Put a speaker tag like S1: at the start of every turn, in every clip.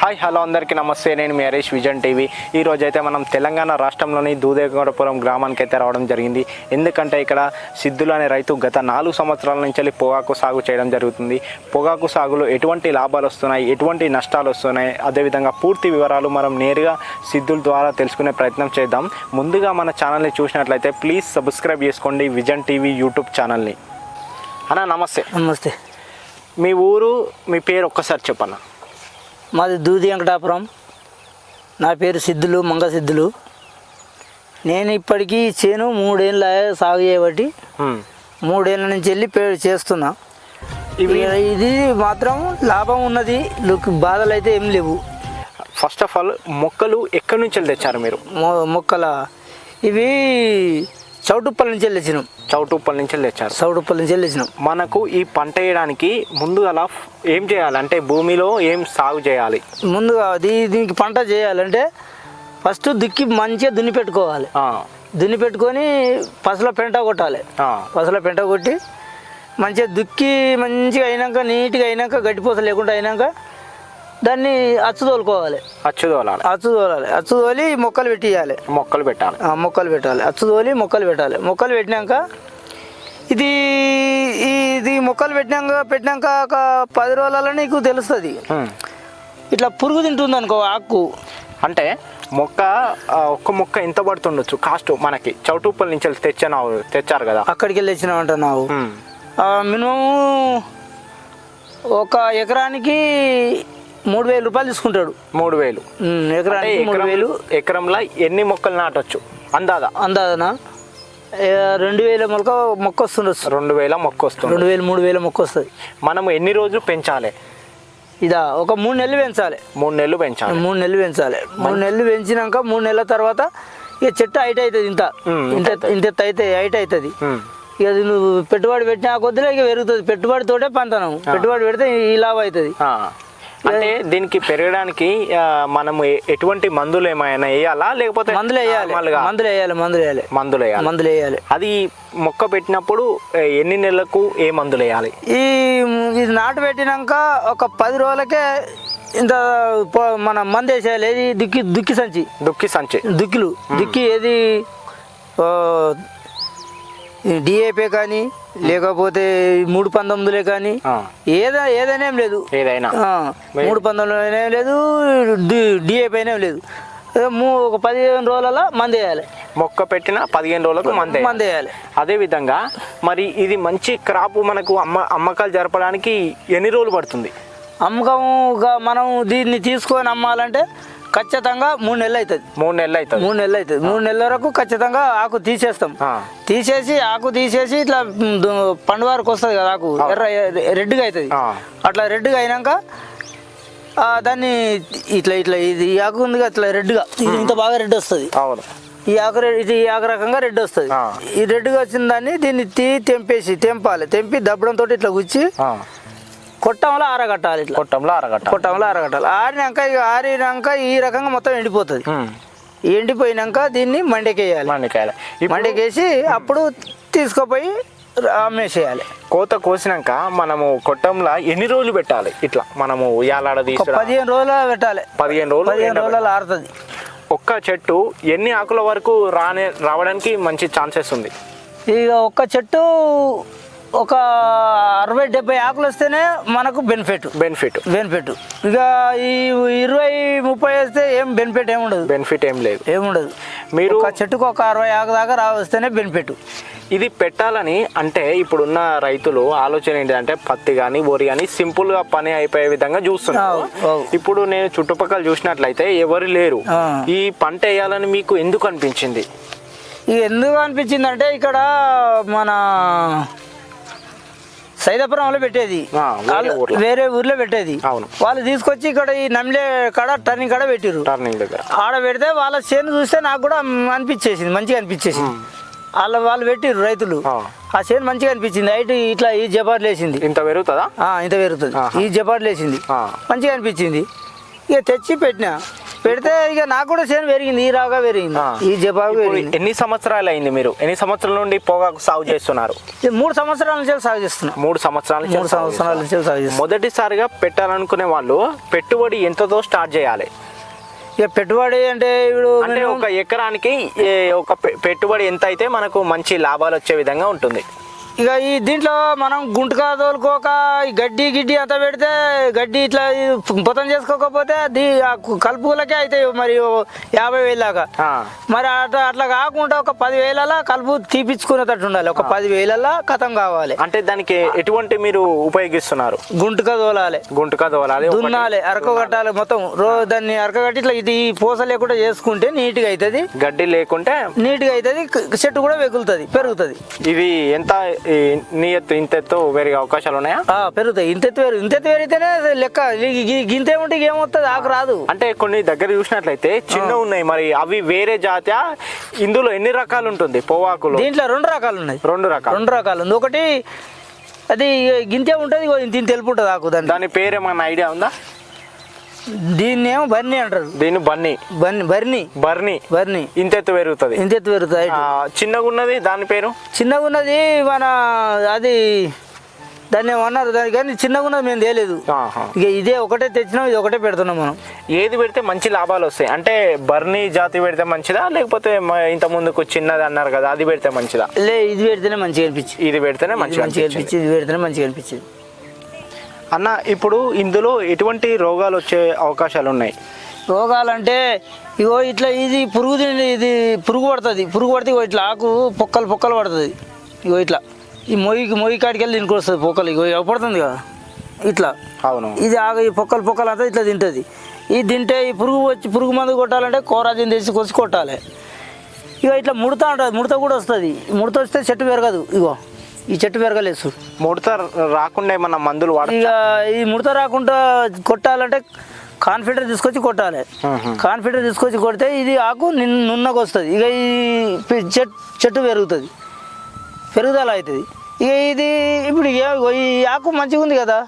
S1: Hi hello అందరికీ నమస్తే. నేను మీ హరీష్ విజన్ టీవీ. ఈ రోజు అయితే మనం తెలంగాణ రాష్ట్రంలోని దూదేగౌడపురం గ్రామానికి అయితే రావడం జరిగింది. ఎందుకంటే ఇక్కడ సిద్ధులు అనే రైతు గత నాలుగు సంవత్సరాల నుంచి పొగాకు సాగు చేయడం జరుగుతుంది. పొగాకు సాగులో ఎటువంటి లాభాలు వస్తున్నాయి? ఎటువంటి నష్టాలు వస్తున్నాయి? అదేవిధంగా పూర్తి వివరాలు మనం నేరుగా సిద్ధుల ద్వారా తెలుసుకునే ప్రయత్నం చేద్దాం. ముందుగా మన ఛానల్ని చూసినట్లయితే ప్లీజ్ సబ్స్క్రైబ్ చేసుకోండి విజన్ టీవీ యూట్యూబ్ ఛానల్ని. అన్న నమస్తే.
S2: నమస్తే.
S1: మీ ఊరు మీ పేరు ఒక్కసారి చెప్పన్న.
S2: మాది దూది వెంకటాపురం. నా పేరు సిద్ధులు మంగ సిద్ధులు. నేను ఇప్పటికీ చేను మూడేళ్ళ సాగు చేయబట్టి. మూడేళ్ళ నుంచి వెళ్ళి పే చేస్తున్నా. ఇది మాత్రం లాభం ఉన్నది లుక్ బాధలు అయితే ఏం లేవు.
S1: ఫస్ట్ ఆఫ్ ఆల్ మొక్కలు ఎక్కడి నుంచి వెళ్ళి తెచ్చారు మీరు?
S2: మొక్కల. ఇవి చౌటుప్పల నుంచి వెళ్ళిచ్చినాం
S1: చౌటుప్పల్ నుంచి తెచ్చారు
S2: చౌటుప్పల నుంచి వెళ్ళిచ్చినాం
S1: మనకు ఈ పంట వేయడానికి ముందు అలా ఏం చేయాలి? అంటే భూమిలో ఏం సాగు చేయాలి?
S2: ముందుగా దీనికి పంట చేయాలంటే ఫస్ట్ దుక్కి మంచిగా దున్ని పెట్టుకోవాలి. దున్ని పెట్టుకొని పసల పెంట కొట్టాలి. పసల పెంట కొట్టి మంచిగా దుక్కి మంచిగా అయినాక నీట్గా అయినాక గడ్డిపూస లేకుండా అయినాక దాన్ని అచ్చు తోలుకోవాలి.
S1: అచ్చు తోలాలి.
S2: అచ్చు తోలాలి. అచ్చు తోలి మొక్కలు పెట్టియాలి
S1: మొక్కలు పెట్టాలి.
S2: మొక్కలు పెట్టాలి. అచ్చు తోలి మొక్కలు పెట్టాలి. మొక్కలు పెట్టినాక ఇది ఇది మొక్కలు పెట్టినాక పెట్టినాక ఒక పది రోజులలో నీకు తెలుస్తుంది. ఇట్లా పురుగు తింటుంది అనుకో ఆకు.
S1: అంటే మొక్క ఒక్క మొక్క ఎంత పడుతుండొచ్చు. కాస్ట్ మనకి చౌటుప్పల్ నుంచి వెళ్ళి తెచ్చాను తెచ్చారు కదా.
S2: అక్కడికి వెళ్ళి ನಾವು
S1: హ్మ్.
S2: మినిమం ఒక ఎకరానికి మూడు వేల రూపాయలు తీసుకుంటాడు.
S1: మూడు వేలు
S2: ఎకరానికి మూడు వేలు
S1: ఎకరంలో ఎన్ని మొక్కలు నాటొచ్చు? అందాదా
S2: అందాదనా రెండు వేల మొలక మొక్క వస్తుండొచ్చు
S1: రెండు వేల మొక్క వస్తుంది
S2: రెండు వేలు మూడు వేల మొక్క వస్తుంది
S1: మనం ఎన్ని రోజులు పెంచాలి?
S2: ఇదా ఒక మూడు నెలలు పెంచాలి.
S1: మూడు నెలలు పెంచాలి.
S2: మూడు నెలలు పెంచాలి. మూడు నెలలు పెంచినాక మూడు నెలల తర్వాత ఇక చెట్టు హైట్ అవుతుంది ఇంత. ఇంత ఇంత అయితే హైట్ అవుతుంది. ఇక నువ్వు పెట్టుబడి పెట్టిన కొద్దిలో ఇక పెరుగుతుంది. పెట్టుబడితోటే పంతనం పెట్టుబడి పెడితే ఈ లాభం అవుతుంది.
S1: అంటే దీనికి పెరగడానికి మనము ఎటువంటి మందులు ఏమైనా వేయాలా? లేకపోతే
S2: మందులు వేయాలి. మందులు వేయాలి మందులు వేయాలి.
S1: మందులు వేయాలి.
S2: మందులు వేయాలి.
S1: అది మొక్క పెట్టినప్పుడు ఎన్ని నెలలకు ఏ మందులు వేయాలి?
S2: ఈ ఇది నాటు పెట్టినాక ఒక పది రోజులకే ఇంత మన మందు వేసేయాలి. ఏది? దుక్కి దుక్కి సంచి.
S1: దుక్కి సంచి.
S2: దుక్కిలు. దుక్కి ఏది? డిఏపీ కానీ లేకపోతే మూడు పంతొమ్మిదిలే కానీ ఏదా ఏదైనా ఏం లేదు.
S1: ఏదైనా.
S2: మూడు పంతొమ్మిది లేదు డిఏపీ అయినా ఏం లేదు. ఒక పదిహేను రోజులలో మందు వేయాలి.
S1: మొక్క పెట్టిన పదిహేను రోజులకు మందే
S2: మందు వేయాలి.
S1: అదే విధంగా మరి ఇది మంచి క్రాప్ మనకు అమ్మ అమ్మకాలు జరపడానికి ఎన్ని రోజులు పడుతుంది?
S2: అమ్మకంగా మనం దీన్ని తీసుకొని అమ్మాలంటే ఖచ్చితంగా మూడు నెలలు అవుతుంది.
S1: మూడు నెలలు అవుతుంది.
S2: మూడు నెలలు అవుతుంది. మూడు నెలల వరకు ఖచ్చితంగా ఆకు తీసేస్తాం. తీసేసి ఆకు తీసేసి ఇట్లా మ్, దు- పండు వరకు వస్తుంది కదా ఆకు. ఎర్ర రెడ్గా అవుతుంది. అట్లా రెడ్గా అయినాక ఆ, దాన్ని ఇట్లా ఇట్లా ఇది ఆకు ఉంది కదా, ఇట్లా రెడ్గా. ఇది ఇంత బాగా రెడ్ వస్తుంది.
S1: అవును.
S2: ఈ ఆకు ఇది ఈ ఆకు రకంగా రెడ్ వస్తుంది. ఈ రెడ్గా వచ్చిన దాన్ని దీన్ని తీ తెంపేసి తెంపాలి. తెంపి దబ్బడంతో ఇట్లా గుచ్చి కొట్టంలో ఆరగట్టాలి ఇట్లా.
S1: కొట్టంలో అరగట్ట
S2: కొట్టంలో ఆరగట్టాలి. ఆరినాక ఇక ఆరినాక ఈ రకంగా మొత్తం ఎండిపోతుంది. ఎండిపోయినాక దీన్ని మండకేయాలి.
S1: మామిడికాయలు ఇప్పుడు
S2: మండకేసి అప్పుడు తీసుకుపోయి అమ్మేసేయాలి.
S1: కోత కోసినాక మనము కొట్టంలో ఎన్ని రోజులు పెట్టాలి? ఇట్లా మనము తీసుకురా.
S2: పదిహేను రోజులు పెట్టాలి.
S1: పదిహేను రోజులు
S2: పదిహేను. రోజులలో ఆరుతుంది.
S1: ఒక్క చెట్టు ఎన్ని ఆకుల వరకు రానే రావడానికి మంచి ఛాన్సెస్ ఉంది?
S2: ఇక ఒక్క చెట్టు ఒక అరవై డెబ్బై ఆకులు వస్తేనే మనకు బెనిఫిట్
S1: బెనిఫిట్
S2: బెనిఫిట్ ఇక ఈ ఇరవై ముప్పై వేస్తే ఏం బెనిఫిట్ ఏముండదు
S1: బెనిఫిట్ ఏం లేదు.
S2: ఏముండదు
S1: మీరు
S2: ఒక చెట్టుకు ఒక అరవై ఆకు దాకా రా వస్తేనే బెనిఫిట్
S1: ఇది పెట్టాలని అంటే ఇప్పుడున్న రైతులు ఆలోచన ఏంటంటే పత్తి కానీ వరి కానీ సింపుల్గా పని అయిపోయే విధంగా చూస్తున్నారు. ఇప్పుడు నేను చుట్టుపక్కల చూసినట్లయితే ఎవరు లేరు. ఈ పంట వేయాలని మీకు ఎందుకు అనిపించింది?
S2: ఇది ఎందుకు అనిపించిందంటే ఇక్కడ మన సైదాపురంలో పెట్టేది.
S1: వేరే ఊర్లో.
S2: పెట్టేది. వాళ్ళు తీసుకొచ్చి ఇక్కడ ఈ నమ్లే కాడ టర్నింగ్ కాడ పెట్టిర్రు.
S1: టర్నింగ్ దగ్గర.
S2: ఆడ పెడితే వాళ్ళ చేను చూస్తే నాకు కూడా అనిపించేసింది మంచిగా అనిపించేసింది. వాళ్ళ వాళ్ళు పెట్టిర్రు రైతులు.
S1: ఆ.
S2: చేను మంచిగా అనిపించింది. హైట్ ఇట్లా ఈ జబార్ లేచింది.
S1: ఇంత పెరుగుతుందా?
S2: ఇంత పెరుగుతుంది. ఈ జబార్ లేచింది. మంచిగా అనిపించింది. ఇక తెచ్చి పెట్టినా. పెడితే ఇక నాకు కూడా చేను పెరిగింది ఈ రాగా పెరిగింది. ఈ పెరిగింది.
S1: ఎన్ని సంవత్సరాలు అయింది మీరు? ఎన్ని సంవత్సరాల నుండి పొగాకు సాగు చేస్తున్నారు?
S2: మూడు సంవత్సరాల నుంచి సాగు చేస్తున్నా.
S1: మూడు సంవత్సరాల నుంచి
S2: మూడు సంవత్సరాల నుంచి సాగు చేస్తున్నా.
S1: మొదటిసారిగా పెట్టాలనుకునే వాళ్ళు పెట్టుబడి ఎంతతో స్టార్ట్ చేయాలి?
S2: ఇక పెట్టుబడి అంటే ఇప్పుడు
S1: అంటే ఒక ఎకరానికి ఒక పెట్టుబడి ఎంత అయితే మనకు మంచి లాభాలు వచ్చే విధంగా ఉంటుంది?
S2: ఇక ఈ దీంట్లో మనం గుంటకా తోలుకోక ఈ గడ్డి గిడ్డి అంతా పెడితే గడ్డి ఇట్లా పొతం చేసుకోకపోతే దీ ఆ కలుపులకే అవుతాయి మరి యాభై వేలు దాకా. మరి అట్లా అట్లా కాకుండా ఒక పది వేలలా కలుపు తీపిచ్చుకునేటట్టు ఉండాలి. ఒక పది వేలలా కథం కావాలి.
S1: అంటే దానికి ఎటువంటి మీరు ఉపయోగిస్తున్నారు?
S2: గుంటక తోలాలి.
S1: గుంటుక ఒకటి.
S2: దున్నాలి అరక కట్టాలి మొత్తం. రోజు దాన్ని అరక కట్టి ఇట్లా ఇది పూస లేకుండా చేసుకుంటే నీట్గా అవుతుంది.
S1: గడ్డి లేకుంటే
S2: నీట్గా అవుతుంది చెట్టు కూడా వెగులుతుంది పెరుగుతుంది.
S1: ఇది ఎంత ఈ నీ ఎత్తు ఇంత ఎత్తు అవకాశాలు ఉన్నాయా
S2: ఆ, పెరుగుతాయి. ఇంత ఎత్తు పెరుగు ఇంత ఎత్తు పెరిగితేనే లెక్క. ఈ- ఈ- గింతే ఉంటే ఏమవుతుంది ఆకు రాదు.
S1: అంటే కొన్ని దగ్గర చూసినట్లయితే చిన్న ఉన్నాయి. మరి అవి వేరే జాతి ఇందులో ఎన్ని రకాలు ఉంటుంది? పొవాకులు?
S2: దీంట్లో రెండు రకాలు ఉన్నాయి.
S1: రెండు రకాలు.
S2: రెండు రకాలు ఉంది. ఒకటి అది గింతే ఉంటుంది ఇంత ఇంత తెలుపు ఉంటుంది ఆకు దాన్ని
S1: దాని పేరు ఏమైనా ఐడియా ఉందా?
S2: దీన్ని ఏమో బర్ని అంటారు.
S1: దీన్ని బన్నీ
S2: బర్ని బర్ని.
S1: బర్నీ.
S2: బర్ని.
S1: ఇంత ఎత్తు పెరుగుతుంది.
S2: ఇంత ఎత్తు పెరుగుతుంది.
S1: చిన్నగా ఉన్నది దాని పేరు?
S2: చిన్నగా ఉన్నది మన అది దాన్ని ఏమన్నారు? దాని కానీ చిన్నగా ఉన్నది మేము తేలేదు.
S1: ఆహా.
S2: ఇక ఇదే ఒకటే తెచ్చినాం ఇది ఒకటే పెడుతున్నాం మనం.
S1: ఏది పెడితే మంచి లాభాలు వస్తాయి? అంటే బర్నీ జాతి పెడితే మంచిదా? లేకపోతే ఇంత ముందుకు చిన్నది అన్నారు కదా అది పెడితే మంచిదా?
S2: లే ఇది పెడితేనే మంచిగా అనిపించింది.
S1: ఇది పెడితేనే మంచిగా
S2: మంచిగా.
S1: అనిపించింది
S2: ఇది పెడితేనే మంచిగా అనిపించింది.
S1: అన్న ఇప్పుడు ఇందులో ఎటువంటి రోగాలు వచ్చే అవకాశాలు ఉన్నాయి?
S2: రోగాలంటే ఇగో ఇట్లా ఇది పురుగు ఇది పురుగు పడుతుంది. పురుగు పడితే ఇగో ఇట్లా ఆకు పొక్కలు పొక్కలు పడుతుంది. ఇగో ఇట్లా. ఈ మొయ్యికి మొయ్యి కాడికి వెళ్ళి దీనికి వస్తుంది పొక్కలు. ఇగో ఇగ పడుతుంది కదా. ఇట్లా.
S1: అవును.
S2: ఇది ఆగ ఈ పొక్కలు పొక్కలు అంతా ఇట్లా తింటుంది. ఇది తింటే ఈ పురుగు వచ్చి పురుగు మందు కొట్టాలంటే కోరాజీని తెచ్చి కొసి కొట్టాలి. ఇక ఇట్లా ముడత ఉంటుంది. ముడత కూడా వస్తుంది. ముడత వస్తే చెట్టు పెరగదు. ఇగో. ఈ చెట్టు పెరగలేదు
S1: ముడత రాకుండా ఏమన్నా మందులు వాడ
S2: ఇక ఈ ముడత రాకుండా కొట్టాలంటే కాన్ఫిడర్ తీసుకొచ్చి కొట్టాలి. కాన్ఫిడర్ తీసుకొచ్చి కొడితే ఇది ఆకు నిన్- నున్నగా వస్తుంది. ఇక ఈ చెట్టు పెరుగుతుంది. పెరుగుదల అవుతుంది. ఇక ఇది ఇప్పుడు ఈ ఆకు మంచిగా ఉంది కదా?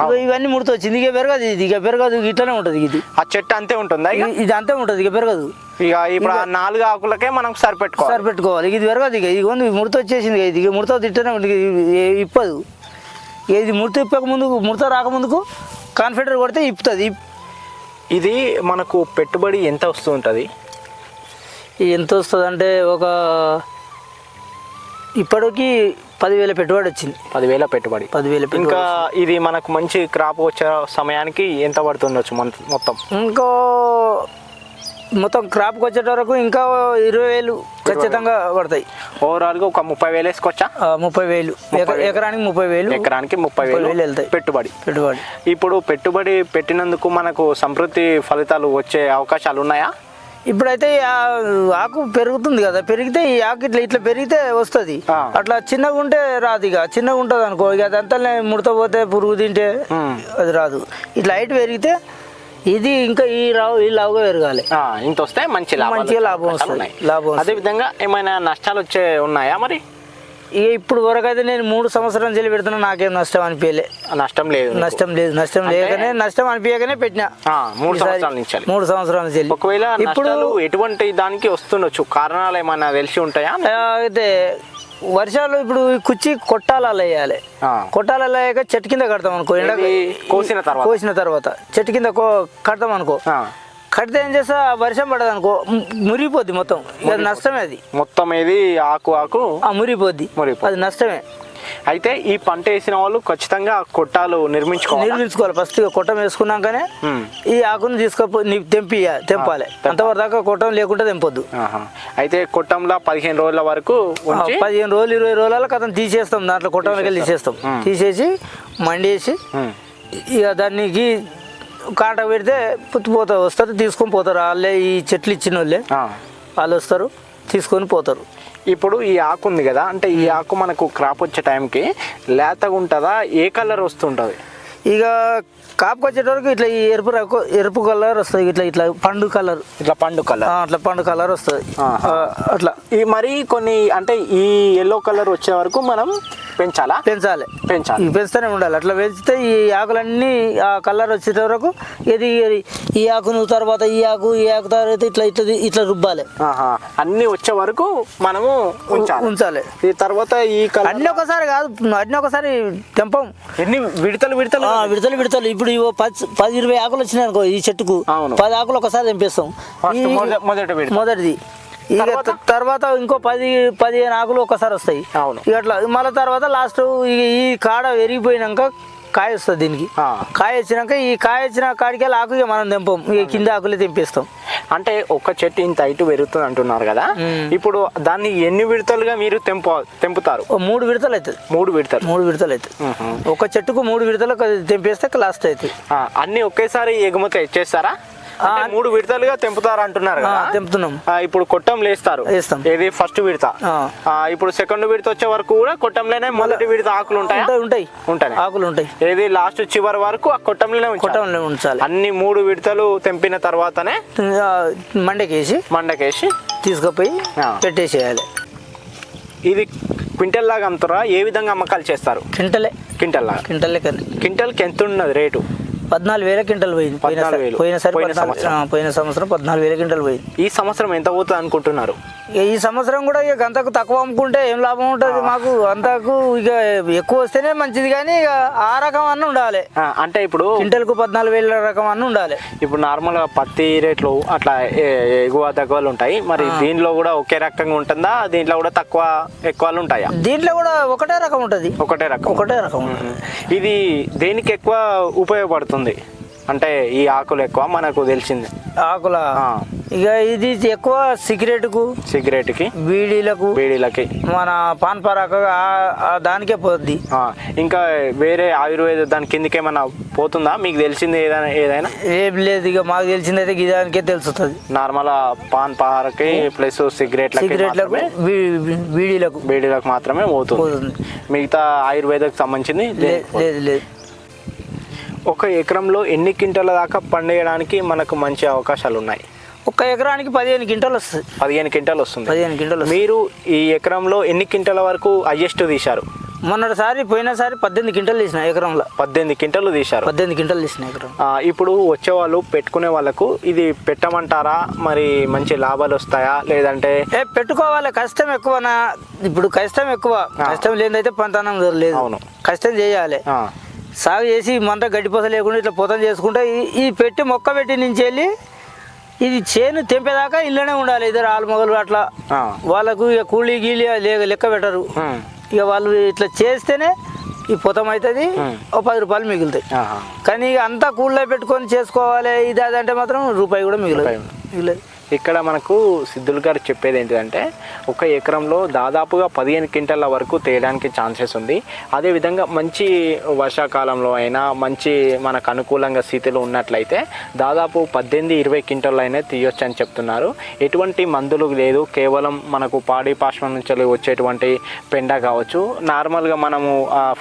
S2: ఇవన్నీ ముడత వచ్చింది ఇక పెరగదు ఇది. ఇక పెరగదు. ఇట్లనే ఉంటుంది ఇది.
S1: ఆ చెట్టు అంతే ఉంటుందా
S2: ఇది- అంతే ఉంటుంది. ఇక పెరగదు.
S1: ఇక ఇప్పుడు ఆ నాలుగు ఆకులకే మనం సరిపెట్టుకోవాలి.
S2: సరి పెట్టుకోవాలి ఇక ఇది పెరగదు ఇక. ఇది ఉంది. ముడత వచ్చేసింది ఇది. ఇక ముడత తిట్టనే ఉంటుంది ఇప్పదు. ఇది ముడత ఇప్పక ముందు ముడత రాకముందుకు కాన్ఫిడర్ కొడితే ఇప్పుతుంది.
S1: ఇది మనకు పెట్టుబడి ఎంత వస్తూ ఉంటుంది?
S2: ఎంత వస్తుంది అంటే ఒక ఇప్పటికి పదివేల పెట్టుబడి వచ్చింది.
S1: పదివేల పెట్టుబడి.
S2: పదివేల
S1: ఇంకా ఇది మనకు మంచి క్రాప్ వచ్చే సమయానికి ఎంత పడుతుండొచ్చు మన మొత్తం?
S2: ఇంకో మొత్తం క్రాప్కి వచ్చేట వరకు ఇంకా ఇరవై వేలు ఖచ్చితంగా పడతాయి.
S1: ఓవరాల్గా ఒక ముప్పై వేలు వేసుకోవచ్చా?
S2: ముప్పై వేలు. ఎక- ఎకరానికి ముప్పై వేలు.
S1: ఎకరానికి ముప్పై
S2: ముప్పై
S1: వేలు
S2: వేలు వెళ్తాయి.
S1: పెట్టుబడి.
S2: పెట్టుబడి.
S1: ఇప్పుడు పెట్టుబడి పెట్టినందుకు మనకు సంతృప్తి ఫలితాలు వచ్చే అవకాశాలు ఉన్నాయా?
S2: ఇప్పుడైతే ఆకు పెరుగుతుంది కదా పెరిగితే ఈ ఆకు ఇట్లా ఇట్లా పెరిగితే వస్తుంది. అట్లా చిన్నగా ఉంటే రాదు ఇక చిన్నగా ఉంటుంది అనుకో ఇక అదంతా ముడత పోతే పురుగు తింటే. అది రాదు ఇట్లా హైట్ పెరిగితే ఇది ఇంకా ఈ రావు ఈ లావుగా పెరగాలి
S1: ఇంత వస్తే మంచి
S2: మంచిగా లాభం వస్తుంది. లాభం.
S1: అదే విధంగా ఏమైనా నష్టాలు వచ్చే ఉన్నాయా మరి
S2: ఇక ఇప్పుడు వరకు అయితే నేను మూడు సంవత్సరాలు చెల్లి పెడుతున్నా నాకేం నష్టం అనిపించలే
S1: నష్టం లేదు.
S2: నష్టం లేదు నష్టం లేకనే నష్టం అనిపించకనే పెట్టినా
S1: మూడు సంవత్సరాల నుంచి.
S2: మూడు సంవత్సరాల నుంచి.
S1: ఒకవేళ
S2: ఇప్పుడు
S1: ఎటువంటి దానికి వస్తుండొచ్చు కారణాలు ఏమైనా తెలిసి ఉంటాయా
S2: అయితే వర్షాలు ఇప్పుడు ఈ కుర్చీ కొట్టాలలో వేయాలి
S1: ఆ.
S2: కొట్టాలలో వేయక చెట్టు కింద కడతాం అనుకో ఎండ
S1: కోసిన తర్వాత?
S2: కోసిన తర్వాత చెట్టు కింద కడతాం అనుకో కడితే ఏం చేస్తా? వర్షం పడదు అనుకో మురిగిపోద్ది మొత్తం. ఇక నష్టమే అది.
S1: మొత్తం ఇది ఆకు ఆకు?
S2: ఆ మురిగిపోద్ది. అది నష్టమే.
S1: అయితే ఈ పంట వేసిన వాళ్ళు ఖచ్చితంగా కొట్టాలు నిర్మించుకోవాలి?
S2: నిర్మించుకోవాలి. ఫస్ట్ కొట్టం వేసుకున్నాకనే. ఈ ఆకును తీసుకపో నీ- తెంపి తెంపాలి. అంతవరకు దాకా కొట్టం లేకుండా తెంపొద్దు.
S1: అయితే కొట్టంలో పదిహేను రోజుల వరకు
S2: పదిహేను రోజులు ఇరవై రోజుల కథం తీసేస్తాం. దాంట్లో కొట్టంలోకి తీసేస్తాం. తీసేసి మండేసి. ఇక దానికి కాట పెడితే పుత్తిపోతా వస్తారు తీసుకొని పోతారు. వాళ్ళే ఈ చెట్లు ఇచ్చిన వాళ్ళే. వాళ్ళు వస్తారు తీసుకొని పోతారు.
S1: ఇప్పుడు ఈ ఆకు ఉంది కదా అంటే ఈ ఆకు మనకు క్రాప్ వచ్చే టైంకి లేతగా ఉంటుందా ఏ కలర్ వస్తుంటుంది?
S2: ఇక కాపుకి వచ్చేటవరకు ఇట్లా ఈ ఎరుపు రకు ఎరుపు కలర్ వస్తుంది ఇట్లా ఇట్లా పండు కలర్.
S1: ఇట్లా పండు కలర్.
S2: అట్లా పండు కలర్ వస్తుంది. అట్లా.
S1: ఈ మరి కొన్ని అంటే ఈ ఎల్లో కలర్ వచ్చే వరకు మనం పెంచాలా?
S2: పెంచాలి.
S1: పెంచాలి.
S2: పెంచుతూనే ఉండాలి. అట్లా పెంచితే ఈ ఆకులన్నీ ఆ కలర్ వచ్చేట వరకు ఇది ఈ ఆకును తర్వాత ఈ ఆకు ఈ ఆకు తర్వాత ఇట్లా ఇట్లా ఇట్లా రుబ్బాలి.
S1: అన్ని వచ్చే వరకు మనము ఉంచాలి. ఈ తర్వాత ఈ కలర్
S2: అన్ని ఒకసారి కాదు అన్ని ఒకసారి తెంపం.
S1: ఎన్ని విడతలు విడతలు
S2: విడతలు విడతలు. ఇప్పుడు ఇవో పది పది ఇరవై ఆకులు వచ్చినాయి అనుకో ఈ చెట్టుకు. పది ఆకులు ఒకసారి తెంపేస్తాం. ఈ- మొదటిది. ఇక
S1: తర్వాత?
S2: ఇంకో పది పదిహేను ఆకులు ఒకసారి వస్తాయి. ఇక అట్లా మళ్ళీ తర్వాత లాస్ట్ ఈ కాడ ఎరిగిపోయినాక కాయ వస్తుంది దీనికి. కాయ వచ్చినాక ఈ కాయ వచ్చిన కాడికి వెళ్ళి ఆకు మనం తెంపం. ఇక కింద ఆకులే తెంపేస్తాం.
S1: అంటే ఒక్క చెట్టు ఇంత హైట్ పెరుగుతుంది అంటున్నారు కదా. ఇప్పుడు దాన్ని ఎన్ని విడతలుగా మీరు తెంపు తెంపుతారు?
S2: మూడు విడతలు అవుతుంది.
S1: మూడు విడతలు.
S2: మూడు విడతలు అవుతుంది. ఒక చెట్టుకు మూడు విడతలు తెంపేస్తే లాస్ట్ అవుతుంది
S1: అన్ని ఒకేసారి ఎగుమతి చేస్తారా? మూడు విడతలుగా తెంపుతారు అంటున్నారు
S2: తెంపుతున్నాం.
S1: ఇప్పుడు కొట్టం లేస్తారు. ఇది ఫస్ట్ విడత. ఇప్పుడు సెకండ్ విడత వచ్చే వరకు కూడా కొట్టంలోనే మొదటి విడత ఆకులు ఉంటాయా?
S2: ఉంటాయి ఉంటాయి. ఆకులు ఉంటాయి.
S1: ఏది లాస్ట్ చివరి వరకు ఆ కొట్టంలోనే.
S2: కొట్టంలో ఉంచాలి.
S1: అన్ని మూడు విడతలు తెంపిన తర్వాతనే
S2: మండకేసి
S1: మండకేసి
S2: తీసుకుపోయి. పెట్టేసేయాలి.
S1: ఇది క్వింటల్ లాగా అమ్ముతారా? ఏ విధంగా అమ్మకాలు చేస్తారు?
S2: కింటలే
S1: క్వింటల్ లాగా
S2: లెక్క
S1: క్వింటల్కి ఎంత ఉన్నది రేటు?
S2: పద్నాలుగు వేల క్వింటల్ పోయింది. పోయినసారి
S1: పోయిన సంవత్సరం.
S2: పద్నాలుగు వేల క్వింటల్ పోయింది.
S1: ఈ సంవత్సరం ఎంత పోతుంది అనుకుంటున్నారు?
S2: ఈ సంవత్సరం కూడా ఇక అంతకు తక్కువ అమ్ముకుంటే ఏం లాభం ఉంటుంది మాకు? అంతకు ఇక ఎక్కువ వస్తేనే మంచిది కానీ ఇక ఆ రకం అన్న ఉండాలి.
S1: అంటే ఇప్పుడు
S2: క్వింటల్కు పద్నాలుగు వేల రకం అన్న ఉండాలి.
S1: ఇప్పుడు నార్మల్గా పత్తి రేట్లు అట్లా ఎగువ తక్కువలు ఉంటాయి. మరి దీనిలో కూడా ఒకే రకంగా ఉంటుందా? దీంట్లో కూడా తక్కువ ఎక్కువలు ఉంటాయా?
S2: దీంట్లో కూడా ఒకటే రకం ఉంటుంది.
S1: ఒకటే రకం.
S2: ఒకటే రకం
S1: ఇది దేనికి ఎక్కువ ఉపయోగపడుతుంది? అంటే ఈ ఆకులు ఎక్కువ మనకు తెలిసింది.
S2: ఆకుల. ఇక ఇది ఎక్కువ సిగరెట్కు
S1: సిగరెట్కి
S2: బీడీలకు
S1: బీడీలకి.
S2: మన పాన్ పరాకు దానికే పోద్ది.
S1: ఆ, ఇంకా వేరే ఆయుర్వేద దాని కిందకి ఏమన్నా పోతుందా? మీకు తెలిసింది ఏదైనా ఏదైనా?
S2: ఏం లేదు ఇక మాకు తెలిసిందైతే గిదానికే తెలుస్తుంది.
S1: నార్మల్ పాన్ పహారకి ప్లస్ సిగరెట్లకు మాత్రమే,
S2: బీ- బీడీలకు.
S1: బీడీలకు మాత్రమే పోతుంది.
S2: పోతుంది.
S1: మిగతా ఆయుర్వేదకు సంబంధించింది దేనికి.
S2: లేదు లేదు.
S1: ఒక ఎకరంలో ఎన్ని క్వింటాల దాకా పండేయడానికి మనకు మంచి అవకాశాలు ఉన్నాయి
S2: ఒక్క ఎకరానికి పదిహేను క్వింటాలు వస్తుంది
S1: పదిహేను క్వింటాలు వస్తుంది.
S2: పదిహేను క్వింటాలు
S1: మీరు ఈ ఎకరంలో ఎన్ని క్వింటాల వరకు హైయెస్ట్ తీశారు?
S2: మొన్నటిసారి పోయినసారి పద్దెనిమిది క్వింటాలు తీసిన ఎకరంలో.
S1: పద్దెనిమిది క్వింటాలు తీశారు.
S2: పద్దెనిమిది క్వింటాలు తీసిన ఎకరం
S1: ఇప్పుడు వచ్చే వాళ్ళు పెట్టుకునే వాళ్ళకు ఇది పెట్టమంటారా? మరి మంచి లాభాలు వస్తాయా? లేదంటే
S2: ఏ పెట్టుకోవాలి కష్టం ఎక్కువనా? ఇప్పుడు కష్టం ఎక్కువ. కష్టం లేదైతే పంతనం లేదు.
S1: అవును.
S2: కష్టం చేయాలి. సాగు చేసి మంట గడ్డిపోస లేకుండా ఇట్లా పొతం చేసుకుంటే ఈ- పెట్టి మొక్క పెట్టి నుంచి వెళ్ళి ఇది చేను తెంపేదాకా ఇళ్ళనే ఉండాలి. ఇద్దరు ఆలుమొగలు అట్లా.
S1: ఆ,
S2: వాళ్ళకు ఇక కూలీ గీలి లే- లెక్క పెట్టరు. ఇక వాళ్ళు ఇట్లా చేస్తేనే ఈ పొతం అవుతుంది. ఓ పది రూపాయలు మిగులుతాయి. కానీ ఇక అంతా కూల్లో పెట్టుకొని చేసుకోవాలి. ఇది అది అంటే మాత్రం రూపాయి కూడా
S1: రూపాయి.
S2: మిగలదు.
S1: ఇక్కడ మనకు సిద్ధులు గారు చెప్పేది ఏంటిదంటే ఒక ఎకరంలో దాదాపుగా పదిహేను క్వింటల్ల వరకు తేయడానికి ఛాన్సెస్ ఉంది. అదేవిధంగా మంచి వర్షాకాలంలో అయినా మంచి మనకు అనుకూలంగా స్థితిలో ఉన్నట్లయితే దాదాపు పద్దెనిమిది ఇరవై క్వింటల్ అయినా తీయొచ్చు అని చెప్తున్నారు. ఎటువంటి మందులు లేదు. కేవలం మనకు పాడి పాశ్వం నుంచి వచ్చేటువంటి పెండ కావచ్చు. నార్మల్గా మనము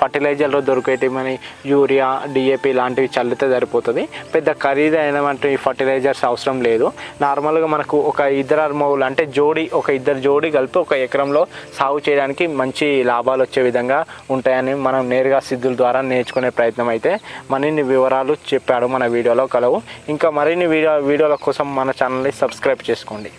S1: ఫర్టిలైజర్లో దొరికేటివని యూరియా డిఏపి లాంటివి చల్లితే సరిపోతుంది. పెద్ద ఖరీదైనటువంటి ఫర్టిలైజర్స్ అవసరం లేదు. నార్మల్గా మన మనకు ఒక ఇద్దరు అర్మవులు అంటే జోడి ఒక ఇద్దరు జోడి కలిపి ఒక ఎకరంలో సాగు చేయడానికి మంచి లాభాలు వచ్చే విధంగా ఉంటాయని మనం నేరుగా సిద్ధుల ద్వారా నేర్చుకునే ప్రయత్నం అయితే మరిన్ని వివరాలు చెప్పాడు మన వీడియోలో కలవు. ఇంకా మరిన్ని వీడియో వీడియోల కోసం మన ఛానల్ని సబ్స్క్రైబ్ చేసుకోండి.